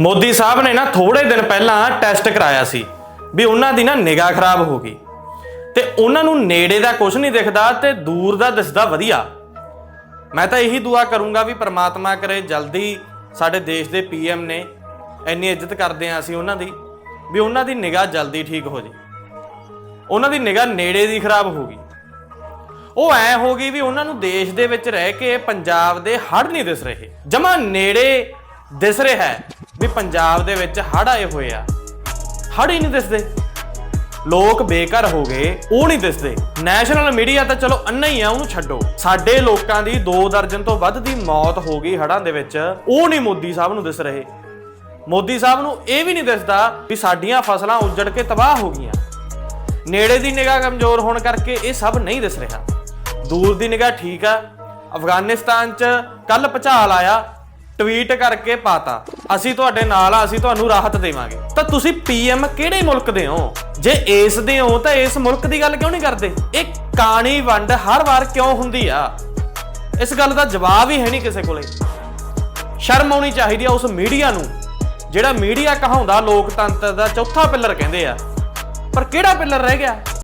ਮੋਦੀ ਸਾਹਿਬ ਨੇ ਨਾ ਥੋੜੇ ਦਿਨ ਪਹਿਲਾਂ ਟੈਸਟ ਕਰਾਇਆ ਸੀ ਵੀ ਉਹਨਾਂ ਦੀ ਨਾ ਨਿਗਾਹ ਖਰਾਬ ਹੋ ਗਈ। ਤੇ ਉਹਨਾਂ ਨੂੰ ਨੇੜੇ ਦਾ ਕੁਝ ਨਹੀਂ ਦਿਖਦਾ ਤੇ ਦੂਰ ਦਾ ਦਿਸਦਾ ਵਧੀਆ। ਮੈਂ ਤਾਂ ਇਹੀ ਦੁਆ ਕਰੂੰਗਾ ਵੀ ਪ੍ਰਮਾਤਮਾ ਕਰੇ ਜਲਦੀ ਸਾਡੇ ਦੇਸ਼ ਦੇ ਪੀਐਮ ਨੇ ਇੰਨੀ ਇੱਜ਼ਤ ਕਰਦੇ ਆ ਅਸੀਂ ਉਹਨਾਂ ਦੀ ਵੀ ਉਹਨਾਂ ਦੀ ਨਿਗਾਹ ਜਲਦੀ ਠੀਕ ਹੋ ਜੇ। ਉਹਨਾਂ ਦੀ ਨਿਗਾਹ ਨੇੜੇ ਦੀ ਖਰਾਬ ਹੋ ਗਈ। ਉਹ ਐ ਹੋ ਗਈ ਵੀ ਉਹਨਾਂ ਨੂੰ ਦੇਸ਼ ਦੇ ਵਿੱਚ ਰਹਿ ਕੇ ਪੰਜਾਬ ਦੇ ਹੜ ਨਹੀਂ ਦਿਸ ਰਹੇ। ਜਮਾ ਨੇੜੇ ਦਿਸ ਰਿਹਾ ਹੈ ਵੀ ਪੰਜਾਬ ਦੇ ਵਿੱਚ ਹੜ ਆਏ ਹੋਏ ਆ। ਹੜ ਹੀ ਨਹੀਂ ਦਿਸਦੇ। ਲੋਕ ਬੇਘਰ ਹੋ ਗਏ, ਉਹ ਨਹੀਂ ਦਿਸਦੇ। ਨੈਸ਼ਨਲ ਮੀਡੀਆ ਤਾਂ ਚਲੋ ਅੰਨਾ ਹੀ ਆ, ਉਹਨੂੰ ਛੱਡੋ। ਸਾਡੇ ਲੋਕਾਂ ਦੀ 2 ਦਰਜਨ ਤੋਂ ਵੱਧ ਦੀ ਮੌਤ ਹੋ ਗਈ ਹੜਾਂ ਦੇ ਵਿੱਚ। ਉਹ ਨਹੀਂ ਮੋਦੀ ਸਾਹਿਬ ਨੂੰ ਦਿਸ ਰਹੇ। ਮੋਦੀ ਸਾਹਿਬ ਨੂੰ ਇਹ ਵੀ ਨਹੀਂ ਦਿਸਦਾ ਵੀ ਸਾਡੀਆਂ ਫਸਲਾਂ ਉੱਜੜ ਕੇ ਤਬਾਹ ਹੋ ਗਈਆਂ। ਨੇੜੇ ਦੀ ਨਿਗਾਹ ਕਮਜ਼ੋਰ ਹੋਣ ਕਰਕੇ ਇਹ ਸਭ ਨਹੀਂ ਦਿਸ ਰਿਹਾ। ਦੂਰ ਦੀ ਨਿਗਾਹ ਠੀਕ ਆ। ਅਫਗਾਨਿਸਤਾਨ 'ਚ ਕੱਲ ਭਚਾਲ ਆਇਆ। ਟਵੀਟ ਕਰਕੇ ਪਾਤਾ। ਅਸੀਂ ਤੁਹਾਡੇ ਨਾਲ ਆ, ਅਸੀਂ ਤੁਹਾਨੂੰ ਰਾਹਤ ਦੇਵਾਂਗੇ। ਤਾਂ ਤੁਸੀਂ ਪੀਐਮ ਕਿਹੜੇ ਮੁਲਕ ਦੇ ਹੋ? ਜੇ ਇਸ ਦੇ ਹੋ, ਤਾਂ ਇਸ ਮੁਲਕ ਦੀ ਗੱਲ ਕਿਉਂ ਨਹੀਂ ਕਰਦੇ? ਇਹ ਕਾਣੀ ਵੰਡ ਹਰ ਵਾਰ ਕਿਉਂ ਹੁੰਦੀ ਆ? ਇਸ ਗੱਲ ਦਾ ਜਵਾਬ ਹੀ ਹੈ ਨਹੀਂ ਕਿਸੇ ਕੋਲੇ। ਸ਼ਰਮ ਆਉਣੀ ਚਾਹੀਦੀ ਆ ਉਸ ਮੀਡੀਆ ਨੂੰ, ਜਿਹੜਾ ਮੀਡੀਆ ਕਹਾਉਂਦਾ ਲੋਕਤੰਤਰ ਦਾ ਚੌਥਾ ਪਿੱਲਰ ਕਹਿੰਦੇ ਆ। ਪਰ ਕਿਹੜਾ ਪਿੱਲਰ ਰਹਿ ਗਿਆ?